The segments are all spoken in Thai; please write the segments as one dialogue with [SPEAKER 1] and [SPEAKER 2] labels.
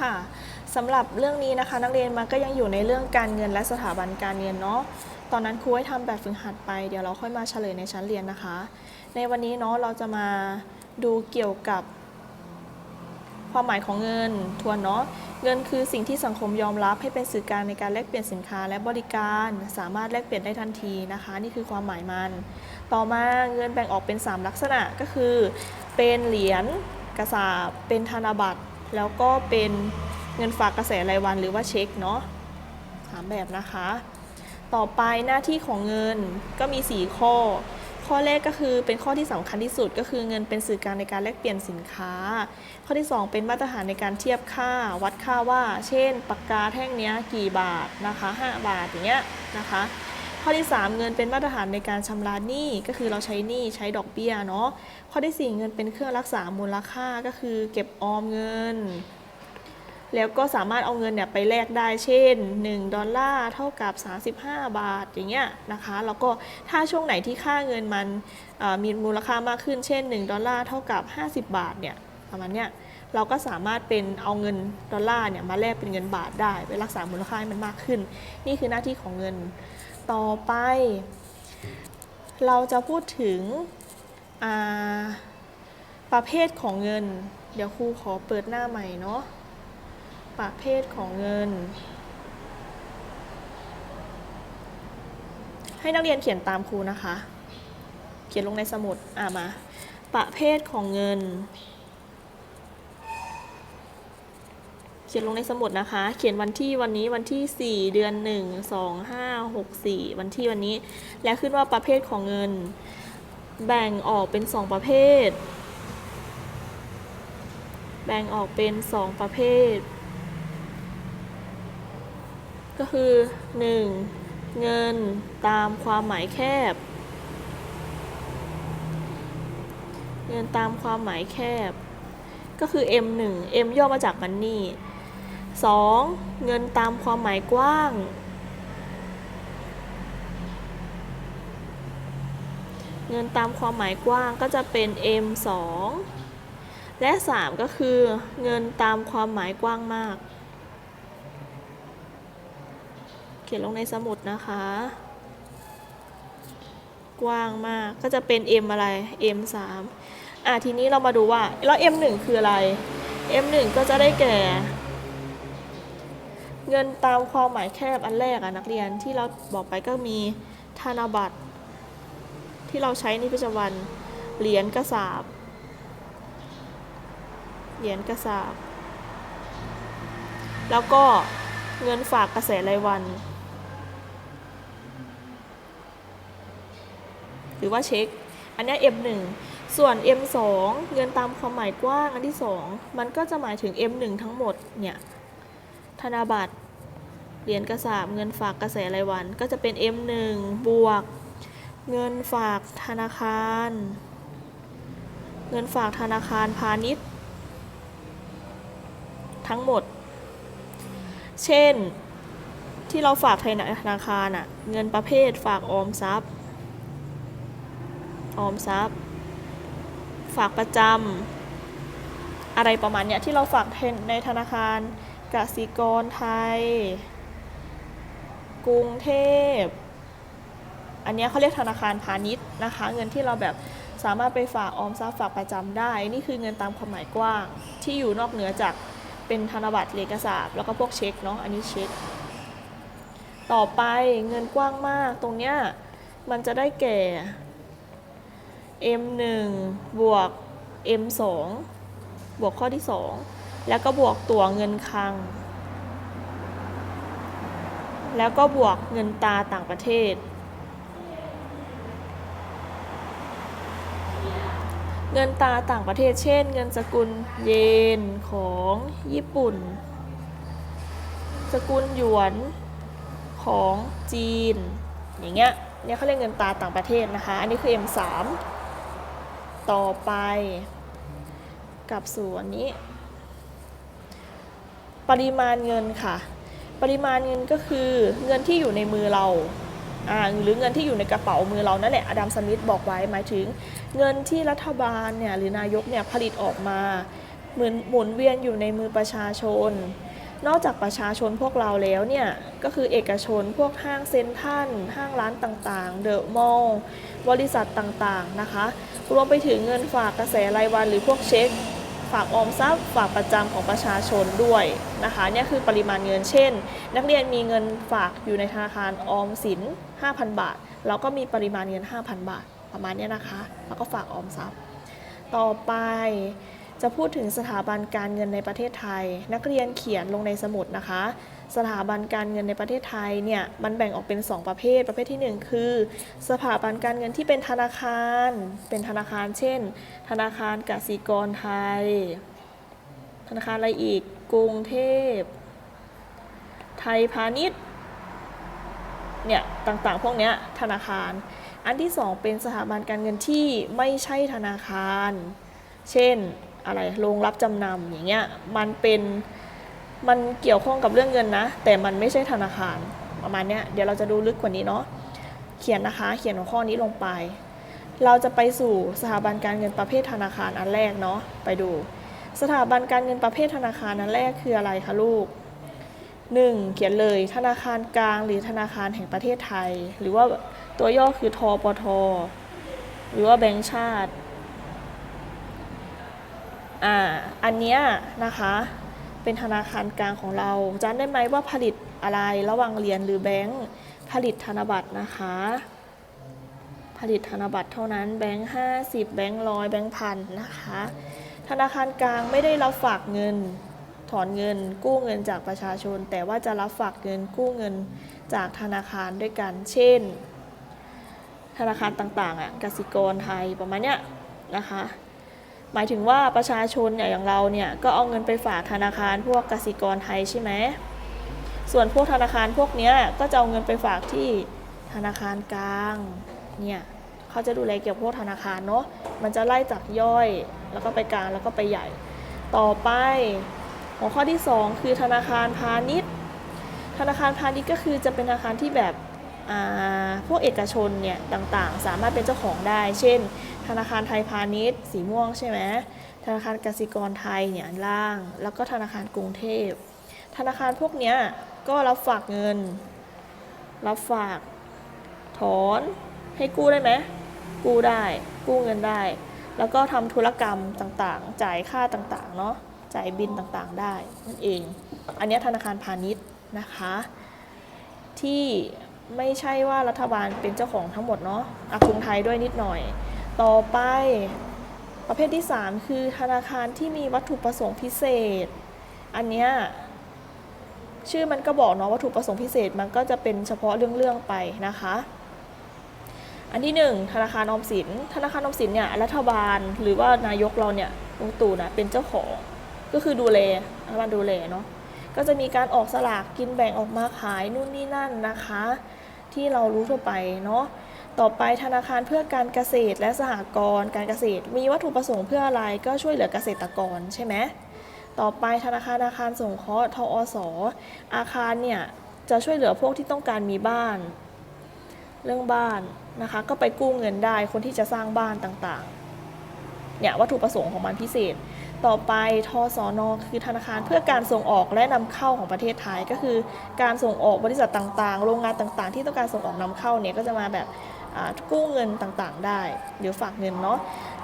[SPEAKER 1] ค่ะสำหรับเรื่องนี้นะคะ นักเรียนมันก็ยังอยู่ในเรื่องการเงินและสถาบันการเงินเนาะตอนนั้นครูให้ทำแบบฝึกหัดไปเดี๋ยวเราค่อยมาเฉลยในชั้นเรียนนะคะ ในวันนี้เนาะเราจะมาดูเกี่ยวกับความหมายของเงินทวนเนาะเงินคือสิ่งที่สังคมยอมรับให้เป็นสื่อกลางในการแลกเปลี่ยนสินค้าและบริการ สามารถแลกเปลี่ยนได้ทันทีนะคะ นี่คือความหมายมัน ต่อมาเงินแบ่งออกเป็น 3 ลักษณะก็คือ เป็นเหรียญกระสาบเป็นธนบัตร แล้วก็เป็นเงินฝากกระแสรายวันหรือว่าเช็คเนาะสามแบบนะคะ ต่อไปหน้าที่ของเงินก็มี 4 ข้อ ข้อแรกก็คือเป็นข้อที่สำคัญที่สุดก็คือเงินเป็นสื่อกลางในการแลกเปลี่ยนสินค้า ข้อที่ 2 เป็นมาตรฐานในการเทียบค่า วัดค่าว่า เช่น ปากกาแท่งนี้กี่บาทนะคะ 5 บาทอย่างเงี้ยนะคะ ข้อที่ 3 เงินเป็นมาตรฐานในการชำระหนี้ก็คือเราใช้หนี้ใช้ดอกเบี้ยเนาะข้อที่ 4 เงินเป็นเครื่องรักษามูลค่าก็คือเก็บออมเงิน แล้วก็สามารถเอาเงินเนี่ยไปแลกได้เช่น 1 ดอลลาร์เท่ากับ 35 บาทอย่างเงี้ยนะคะแล้วก็ถ้าช่วงไหนที่ค่าเงินมันมีมูลค่ามากขึ้นเช่น 1 ดอลลาร์เท่ากับ 50 บาทเนี่ยประมาณเนี้ยเราก็สามารถเป็นเอาเงินดอลลาร์เนี่ยมาแลกเป็นเงินบาทได้ไปรักษามูลค่าให้มันมากขึ้น นี่คือหน้าที่ของเงิน ต่อไป เราจะพูดถึงประเภทของเงิน เดี๋ยวครูขอเปิดหน้าใหม่เนาะประเภทของเงิน ให้นักเรียนเขียนตามครูนะคะ เขียนลงในสมุดอ่ามา ประเภทของเงิน เขียนลงในสมุดนะคะ เขียนวันที่วันนี้วันที่ 4 เดือน 1 2 5 6 4 วันที่วันนี้ และขึ้นว่าประเภทของเงิน แบ่งออกเป็น 2 ประเภท แบ่งออกเป็น 2 ประเภท ก็คือ 1. เงินตามความหมายแคบ เงินตามความหมายแคบก็คือ M1 M ย่อมาจากมันนี่ 2. เงินตามความหมายกว้าง เงินตามความหมายกว้างก็จะเป็น M2 และ 3 ก็คือ เงินตามความหมายกว้างมาก เขียนลงในสมุดนะคะ กว้างมากก็จะเป็น M อะไร M3 อะทีนี้เรามาดูว่าแล้ว M1 คืออะไร M1 ก็จะได้แก่ เงินตามความหมายแคบอันแรกอะนักเรียนที่เราบอกไปก็มีธนบัตร ที่เราใช้ในประจำวันเหรียญกระสาบเหรียญกระสาบ แล้วก็เงินฝากกระแสรายวัน หรือว่าเช็ค อันนี้ M1 ส่วน M2 เงินตามความหมายกว้างอันที่ 2 มันก็จะหมายถึง M1 ทั้งหมดเนี่ย ธนบัตร เหรียญกระสาบเงินฝากกระแสรายวัน ก็จะเป็น M1 บวก เงินฝากธนาคาร เงินฝากธนาคารพาณิชย์ ทั้งหมด เช่นที่เราฝากธนาคารอะเงินประเภทฝากออมทรัพย์ ออมทรัพย์ ฝากประจำอะไรประมาณเนี้ยที่เราฝากในธนาคารกสิกรไทย กรุงเทพ อันนี้เขาเรียกธนาคารพาณิชย์นะคะ เงินที่เราแบบสามารถไปฝากออมทรัพย์ฝากประจำได้ นี่คือเงินตามความหมายกว้าง ที่อยู่นอกเหนือจากเป็นธนบัตรเหรียญกระสาบแล้วก็พวกเช็คเนาะ อันนี้เช็ค ต่อไปเงินกว้างมาก ตรงเนี้ยมันจะได้แก่ M1 บวก M2 บวกข้อที่ 2 แล้วก็บวกตัวเงินคลัง แล้วก็บวกเงินตาต่างประเทศ เงินตาต่างประเทศ เช่น เงินสกุลเยนของญี่ปุ่น สกุลหยวนของจีน อย่างเงี้ย เนี่ยเขาเรียกเงินตาต่างประเทศนะคะ อันนี้คือ M3 ต่อไปกับสู่อันนี้ ปริมาณเงินค่ะ ปริมาณเงินก็คือเงินที่อยู่ในมือเราอ่าหรือเงินที่อยู่ในกระเป๋ามือเรานั่นแหละอดัมสมิธบอกไว้หมายถึง เงินที่รัฐบาลเนี่ยหรือนายกเนี่ยผลิตออกมาเหมุนหมุนเวียนอยู่ในมือประชาชน นอกจากประชาชนพวกเราแล้วเนี่ย ก็คือเอกชนพวกห้างเซ็นทัลห้างร้านต่างๆ เดอะมอลล์บริษัทต่างๆนะคะ รวมไปถึงเงินฝากกระแสรายวันหรือพวกเช็ค ฝากออมทรัพย์ ฝากประจำของประชาชนด้วยนะคะเนี่ยคือปริมาณเงินเช่น นักเรียนมีเงินฝากอยู่ในธนาคารออมสิน 5,000 บาท แล้วก็มีปริมาณเงิน 5,000 บาท ประมาณนี้นะคะ แล้วก็ฝากออมทรัพย์ ต่อไปจะพูดถึงสถาบันการเงินในประเทศไทย นักเรียนเขียนลงในสมุดนะคะ สถาบันการเงินในประเทศไทยเนี่ยมันแบ่งออกเป็น 2 ประเภท ประเภททีหนึ่1 คือ สถาบันการเงินที่เป็นธนาคาร เป็นธนาคาร เช่น ธนาคารกสิกรไทย ธนาคารอะไรอีกกรุงเทพ ไทยพาณิชย์เนี่ยต่างๆ พวกเนี้ยธนาคาร อันที่สองเป็นสถาบันการเงินที่ไม่ใช่ธนาคาร เช่นอะไรโรงรับจำนำอย่างเงี้ยมันเป็น มันเกี่ยวข้องกับเรื่องเงินนะ แต่มันไม่ใช่ธนาคารประมาณเนี้ยเดี๋ยวเราจะดูลึกกว่านี้เนาะเขียนนะคะ เขียนหัวข้อนี้ลงไป เราจะไปสู่สถาบันการเงินประเภทธนาคารอันแรกเนาะไปดู สถาบันการเงินประเภทธนาคารอันแรกคืออะไรคะลูก 1. เขียนเลยธนาคารกลางหรือธนาคารแห่งประเทศไทย หรือว่าตัวย่อคือทปทหรือว่าแบงก์ชาติอ่าอันเนี้ยนะคะ เป็นธนาคารกลางของเราจำได้ไหมว่าผลิตอะไรระหว่างเหรียญหรือแบงก์ผลิตธนบัตรนะคะ ผลิตธนบัตรเท่านั้นแบงค์ห้าสิบแบงค์ร้อยแบงค์พันนะคะ ธนาคารกลางไม่ได้รับฝากเงิน ถอนเงิน กู้เงินจากประชาชน แต่ว่าจะรับฝากเงินกู้เงินจากธนาคารด้วยกัน เช่น ธนาคารต่างๆอะกสิกรไทยประมาณเนี้ยนะคะ หมายถึงว่าประชาชนเนี่ยอย่างเราเนี่ยก็เอาเงินไปฝากธนาคารพวกกสิกรไทยใช่ไหมส่วนพวกธนาคารพวกเนี้ยก็จะเอาเงินไปฝากที่ธนาคารกลางเนี่ยเขาจะดูแลเกี่ยวกับพวกธนาคารเนาะมันจะไล่จากย่อยแล้วก็ไปกลางแล้วก็ไปใหญ่ ต่อไปหัวข้อที่ 2 คือธนาคารพาณิชย์ ธนาคารพาณิชย์ก็คือจะเป็นธนาคารที่แบบพวกเอกชนเนี่ยต่างๆ สามารถเป็นเจ้าของได้ เช่น ธนาคารไทยพาณิชย์ สีม่วงใช่ไหมธนาคารกสิกรไทยเนี่ยล่าง แล้วก็ธนาคารกรุงเทพ ธนาคารพวกเนี้ยก็รับฝากเงิน รับฝาก ถอนให้กู้ได้ไหมกู้ได้กู้เงินได้ แล้วก็ทำธุรกรรมต่างๆ จ่ายค่าต่างๆเนาะจ่ายบินต่างๆได้นั่นเอง อันนี้ธนาคารพาณิชย์นะคะ ที่ไม่ใช่ว่ารัฐบาลเป็นเจ้าของทั้งหมดเนาะอากรุงไทยด้วยนิดหน่อย ต่อไป ประเภทที่ 3 คือธนาคารที่มีวัตถุประสงค์พิเศษ อันเนี้ยชื่อมันก็บอกเนาะวัตถุประสงค์พิเศษมันก็จะเป็นเฉพาะเรื่องๆไปนะคะ อันที่ 1 ธนาคารออมสิน ธนาคารออมสินเนี่ยรัฐบาลหรือว่านายกเราเนี่ยลุงตู่นะเป็นเจ้าของก็คือดูแลรัฐบาลดูแลเนาะก็จะมีการออกสลากกินแบ่งออกมาขายนู่นนี่นั่นนะคะ ที่เรารู้ทั่วไปเนาะ ต่อไปธนาคารเพื่อการเกษตรและสหกรณ์การเกษตร มีวัตถุประสงค์เพื่ออะไรก็ช่วยเหลือเกษตรกรใช่ไหมต่อไปธนาคารอาคารสงเคราะห์ทอสอาคารเนี่ยจะช่วยเหลือพวกที่ต้องการมีบ้าน เรื่องบ้านนะคะ ก็ไปกู้เงินได้คนที่จะสร้างบ้านต่างๆเนี่ยวัตถุประสงค์ของมันพิเศษ ต่อไปทอสอนอคือธนาคารเพื่อการส่งออกและนำเข้าของประเทศไทยก็คือ การส่งออกบริษัทต่างๆ โรงงานต่างๆ ที่ต้องการส่งออกนำเข้าเนี่ยก็จะมาแบบ กู้เงินต่างๆ ได้ หรือฝากเงินเนาะ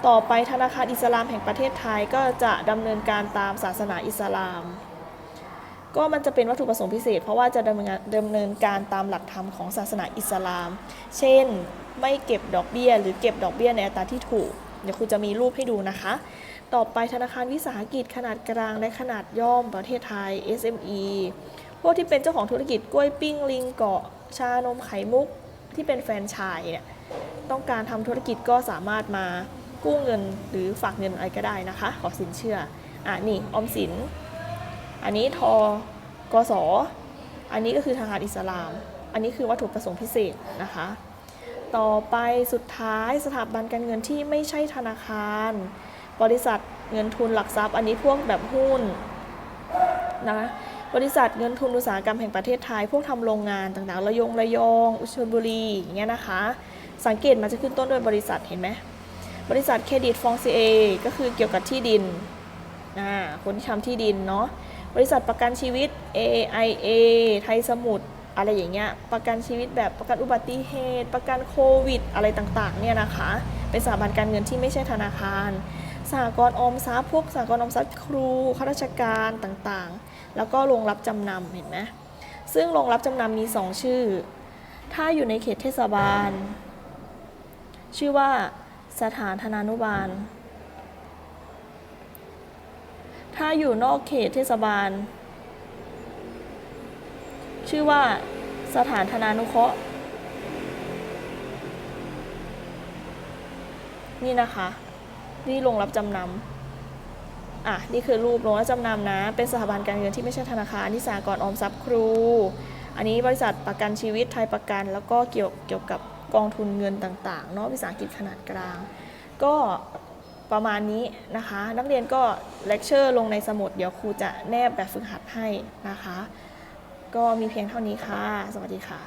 [SPEAKER 1] ต่อไปธนาคารอิสลามแห่งประเทศไทยก็จะดำเนินการตามศาสนาอิสลาม ก็มันจะเป็นวัตถุประสงค์พิเศษ เพราะว่าจะดำเนินดำเนินการตามหลักธรรมของศาสนาอิสลาม เช่นไม่เก็บดอกเบี้ย หรือเก็บดอกเบี้ยในอัตราที่ถูก เดี๋ยวครูจะมีรูปให้ดูนะคะ ต่อไปธนาคารวิสาหกิจขนาดกลางและขนาดย่อมประเทศไทย SME พวกที่เป็นเจ้าของธุรกิจกล้วยปิ้งลิงเกาะชานมไข่มุก ที่เป็นแฟนชส์เนี่ยต้องการทำธุรกิจก็สามารถมากู้เงินหรือฝากเงินอะไรก็ได้นะคะ ขอสินเชื่ออะนี่ออมสิน อันนี้ทกสอันนี้ก็คือธนาคารอิสลาม อันนี้คือวัตถุประสงค์พิเศษนะคะ ต่อไปสุดท้ายสถาบันการเงินที่ไม่ใช่ธนาคาร บริษัทเงินทุนหลักทรัพย์ อันนี้พวกแบบหุ้นนะ บริษัทเงินทุนอุตสาหกรรมแห่งประเทศไทย พวกทำโรงงานต่างๆ ระยองระยอง อุชลบุรีอย่างเงี้ยนะคะ สังเกตมันจะขึ้นต้นด้วยบริษัทเห็นไหมบริษัทเครดิตฟองซีเอก็คือเกี่ยวกับที่ดินอ่าคนที่ทำที่ดินเนาะบริษัทประกันชีวิต AIA ไทยสมุทรอะไรอย่างเงี้ยประกันชีวิตแบบประกันอุบัติเหตุ ประกันโควิด อะไรต่างๆเนี่ยนะคะ เป็นสถาบันการเงินที่ไม่ใช่ธนาคารสหกรณ์ออมทรัพย์พวกสหกรณ์ออมทรัพย์ครูข้าราชการต่างๆ แล้วก็โรงรับจำนำเห็นไหมซึ่งโรงรับจำนำมี 2 ชื่อ ถ้าอยู่ในเขตเทศบาล ชื่อว่าสถานธนานุบาล ถ้าอยู่นอกเขตเทศบาล ชื่อว่าสถานธนานุเคราะห์ นี่นะคะ นี่โรงรับจำนำ อะนี่คือรูปโรงรับจำนำนะ เป็นสถาบันการเงินที่ไม่ใช่ธนาคารนี่สหกรออมทรัพย์ครู อันนี้บริษัทประกันชีวิตไทยประกัน แล้วก็เกี่ยวเกี่ยวกับกองทุนเงินต่างๆเนาะวิสาหกิจขนาดกลาง ก็ประมาณนี้นะคะ นักเรียนก็เลคเชอร์ลงในสมุดเดี๋ยวครูจะแนบแบบฝึกหัดให้นะคะ ก็มีเพียงเท่านี้ค่ะ สวัสดีค่ะ